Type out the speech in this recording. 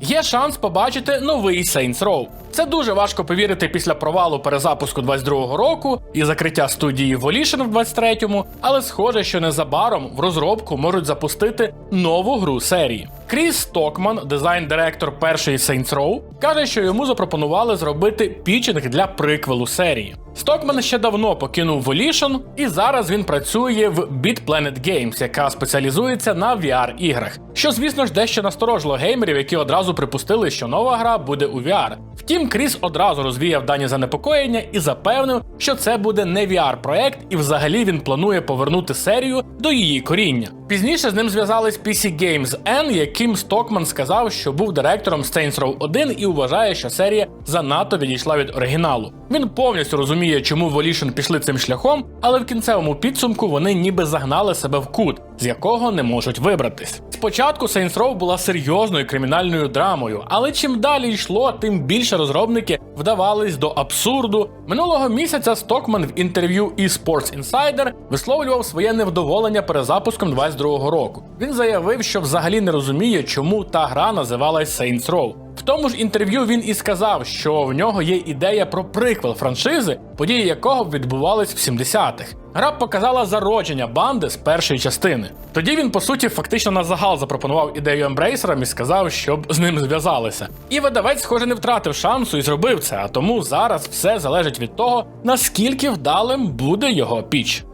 є шанс побачити новий Saints Row. Це дуже важко повірити після провалу перезапуску 22-го року і закриття студії Volition в 23-му, але схоже, що незабаром в розробку можуть запустити нову гру серії. Кріс Стокман, дизайн-директор першої Saints Row, каже, що йому запропонували зробити пічинг для приквелу серії. Стокман ще давно покинув Volition, і зараз він працює в Beat Planet Games, яка спеціалізується на VR-іграх. Що, звісно ж, дещо насторожило геймерів, які одразу припустили, що нова гра буде у VR. Втім, Кріс одразу розвіяв дані занепокоєння і запевнив, що це буде не VR-проект, і взагалі він планує повернути серію до її коріння. Пізніше з ним зв'язались PC Games N, яким Стокман сказав, що був директором Saints Row 1 і вважає, що серія занадто відійшла від оригіналу. Він повністю розуміє, чому Volition пішли цим шляхом, але в кінцевому підсумку вони ніби загнали себе в кут, з якого не можуть вибратись. Спочатку Saints Row була серйозною кримінальною драмою, але чим далі йшло, тим більше розробники вдавались до абсурду. Минулого місяця Стокман в інтерв'ю eSports Insider висловлював своє невдоволення перезапуском 22-го року. Він заявив, що взагалі не розуміє, чому та гра називалась Saints Row. Тому ж інтерв'ю він і сказав, що в нього є ідея про приквел франшизи, події якого відбувались в 70-х. Гра показала зародження банди з першої частини. Тоді він, по суті, фактично на загал запропонував ідею ембрейсерам і сказав, щоб з ним зв'язалися. І видавець, схоже, не втратив шансу і зробив це, а тому зараз все залежить від того, наскільки вдалим буде його піч.